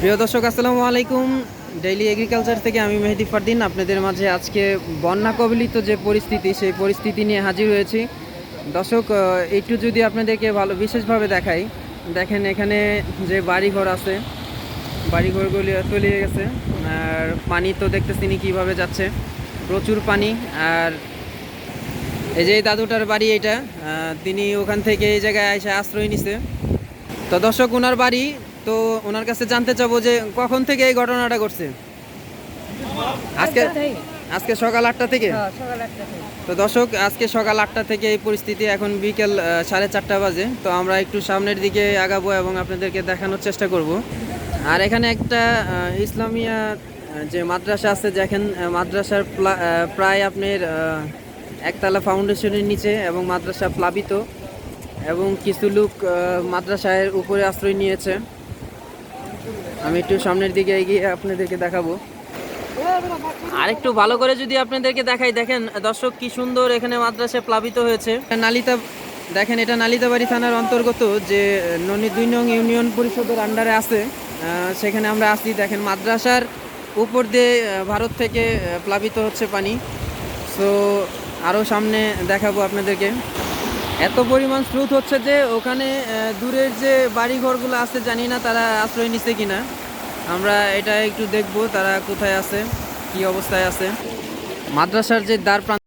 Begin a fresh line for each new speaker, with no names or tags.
প্রিয় দর্শক, আসসালামু আলাইকুম। ডেইলি এগ্রিকালচার থেকে আমি মেহেদি ফারদিন। আপনাদের মাঝে আজকে বন্যা কবলিত যে পরিস্থিতি, সেই পরিস্থিতি নিয়ে হাজির হয়েছি। দর্শক একটু যদি আপনাদেরকে ভালো বিশেষভাবে দেখাই, দেখেন এখানে যে বাড়িঘর আছে বাড়িঘরগুলি তলিয়ে গেছে। আর পানি তো দেখতেছি নি কীভাবে যাচ্ছে। প্রচুর পানি। আর এই যে দাদুটার বাড়ি এটা তিনি ওখান থেকে এই জায়গায় এসে আশ্রয় নিছে। তো দর্শক ওনার বাড়ি তো ওনার কাছে জানতে চাবো যে কখন থেকে এই ঘটনাটা ঘটছে? আজকে আজকে সকাল আটটা থেকে? তো দর্শক আজকে সকাল আটটা থেকে এই পরিস্থিতি এখন বিকেল সাড়ে চারটা বাজে। তো আমরা একটু সামনের দিকে আগাবো এবং আপনাদেরকে দেখানোর চেষ্টা করব। আর এখানে একটা ইসলামিয়া যে মাদ্রাসা আছে আহ, মাদ্রাসার প্লা- প্রায় আপনার একতলা ফাউন্ডেশনের নিচে এবং মাদ্রাসা প্লাবিত এবং কিছু লোক মাদ্রাসায়ের উপরে আশ্রয় নিয়েছে। আমি একটু সামনের দিকে এগিয়ে আপনাদেরকে দেখাবো। আর একটু ভালো করে যদি আপনাদেরকে দেখাই, দেখেন, দর্শক কি সুন্দর এখানে মাদ্রাসা প্লাবিত হয়েছে। নালিতা, দেখেন, এটা নালিতাবাড়ি থানার অন্তর্গত যে, ননী দুই নং ইউনিয়ন পরিষদের আন্ডারে আছে। সেখানে আমরা আসি দেখেন, মাদ্রাসার উপর দিয়ে ভারত থেকে প্লাবিত হচ্ছে পানি। সো আরও সামনে দেখাবো আপনাদেরকে। এত পরিমাণ স্রোত হচ্ছে যে, ওখানে দূরের যে বাড়িঘরগুলো আছে, জানি না তারা আশ্রয় নিচ্ছে কিনা। আমরা এটা একটু দেখব তারা কোথায় আছে কি অবস্থায় আছে। মাদ্রাসার যে দ্বার